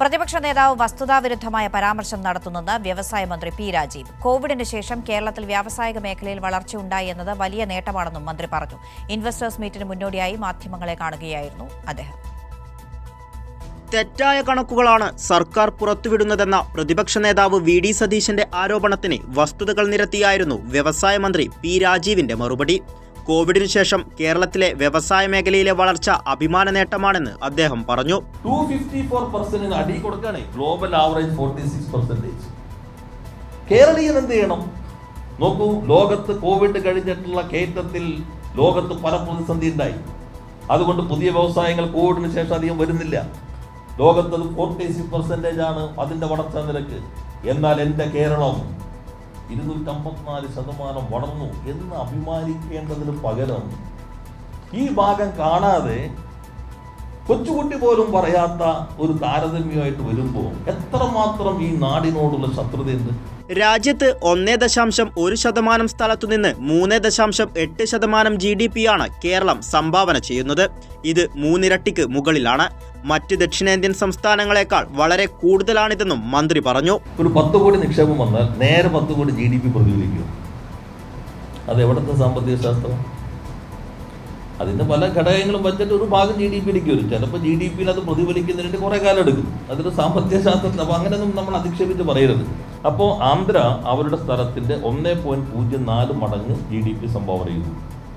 പ്രതിപക്ഷ നേതാവ് വസ്തുതാവിരുദ്ധമായ പരാമർശം നടത്തുന്നെന്ന് വ്യവസായ മന്ത്രി പി രാജീവ്. കോവിഡിന് ശേഷം കേരളത്തിൽ വ്യാവസായിക മേഖലയിൽ വളർച്ചയുണ്ടായി എന്നത് വലിയ നേട്ടമാണെന്നും മന്ത്രി പറഞ്ഞു. ഇൻവെസ്റ്റേഴ്സ് മീറ്റിന് മുന്നോടിയായി മാധ്യമങ്ങളെ കാണുകയായിരുന്നു അദ്ദേഹം. തെറ്റായ കണക്കുകളാണ് സർക്കാർ പുറത്തുവിടുന്നതെന്ന പ്രതിപക്ഷ നേതാവ് വി ഡി സതീശന്റെ ആരോപണത്തിന് വസ്തുതകൾ നിരത്തിയായിരുന്നു വ്യവസായ മന്ത്രി പി രാജീവിന്റെ മറുപടി. കോവിഡിനു ശേഷം കേരളത്തിലെ വ്യവസായ മേഖലയിലെ വളർച്ച അഭിമാന നേട്ടമാണെന്ന് അദ്ദേഹം പറഞ്ഞു. ടു ഫിഫ്റ്റി ഫോർ അടി കൊടുക്കുകയാണ്. Global average forty six percentage കേരളീയൻ എന്ത് ചെയ്യണം? നോക്കൂ ലോകത്ത് കോവിഡ് കഴിഞ്ഞിട്ടുള്ള കയറ്റത്തിൽ ലോകത്ത് പല പ്രതിസന്ധി ഉണ്ടായി. അതുകൊണ്ട് പുതിയ വ്യവസായങ്ങൾ കോവിഡിന് ശേഷം അധികം വരുന്നില്ല. ലോകത്ത് ഫോർട്ടി സിക്സ് പെർസെന്റേജ് ആണ് അതിന്റെ വളർച്ചാ നിരക്ക്. എന്നാൽ എന്റെ കേരളം ഇരുന്നൂറ്റമ്പത്തിനാല് ശതമാനം വളർന്നു എന്ന് അഭിമാനിക്കേണ്ടതിന് പകരം ഈ ഭാഗം കാണാതെ കൊച്ചുകുട്ടി പോലും പറയാത്ത ഒരു താരതമ്യമായിട്ട് വരുമ്പോൾ എത്രമാത്രം ഈ നാടിനോടുള്ള ശത്രുതയുണ്ട് രാജ്യത്ത് ഒന്നേ ദശാംശം ഒരു ശതമാനം സ്ഥലത്തുനിന്ന് മൂന്ന് ദശാംശം എട്ട് ശതമാനം ജി ഡി പി ആണ് കേരളം സംഭാവന ചെയ്യുന്നത്. ഇത് മൂന്നിരട്ടിക്ക് മുകളിലാണ്. മറ്റ് ദക്ഷിണേന്ത്യൻ സംസ്ഥാനങ്ങളെക്കാൾ വളരെ കൂടുതലാണിതെന്നും മന്ത്രി പറഞ്ഞു. ഒരു പത്ത് കോടി നിക്ഷേപം വന്നാൽ നേരെ പത്ത് കോടി ജി ഡി പി പ്രതിഫലിക്കും. അത് എവിടുത്തെ സാമ്പത്തിക ശാസ്ത്രം? അതിന്റെ പല ഘടകങ്ങളും വെച്ചിട്ട് ഒരു ഭാഗം ജി ഡി പിയിലേക്ക് വരും. ചിലപ്പോൾ ജി ഡി പിയിൽ അത് പ്രതിഫലിക്കുന്നതിന് കുറേ കാലം എടുക്കും. അതൊരു സാമ്പത്തിക ശാസ്ത്രത്തിൽ അപ്പോൾ അങ്ങനെയൊന്നും നമ്മൾ അധിക്ഷേപിച്ച് പറയരുത്. അപ്പോൾ ആന്ധ്ര അവരുടെ സ്ഥലത്തിന്റെ ഒന്നേ പോയിന്റ് പൂജ്യം നാല് മടങ്ങ് ജി ഡി പി സംഭാവന ചെയ്യുന്നു.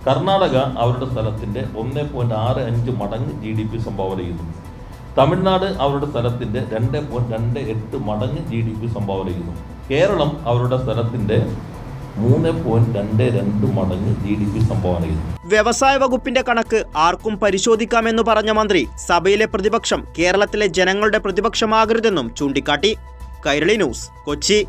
കർണാടക അവരുടെ സ്ഥലത്തിന്റെ ഒന്നേ പോയിന്റ് ആറ് അഞ്ച് മടങ്ങ് ജി ഡി പി സംഭാവന ചെയ്യുന്നു. തമിഴ്നാട് അവരുടെ സ്ഥലത്തിന്റെ രണ്ട് പോയിന്റ് രണ്ട് എട്ട് മടങ്ങ് ജി ഡി പി സംഭാവന ചെയ്യുന്നു. കേരളം അവരുടെ സ്ഥലത്തിന്റെ മൂന്ന് പോയിന്റ് രണ്ട് രണ്ട് മടങ്ങ് ജി ഡി പി സംഭാവന വ്യവസായ വകുപ്പിന്റെ കണക്ക് ആർക്കും പരിശോധിക്കാമെന്ന് പറഞ്ഞ മന്ത്രി സഭയിലെ പ്രതിപക്ഷം കേരളത്തിലെ ജനങ്ങളുടെ പ്രതിപക്ഷമാകരുതെന്നും ചൂണ്ടിക്കാട്ടി. കൈരളി ന്യൂസ് കൊച്ചി.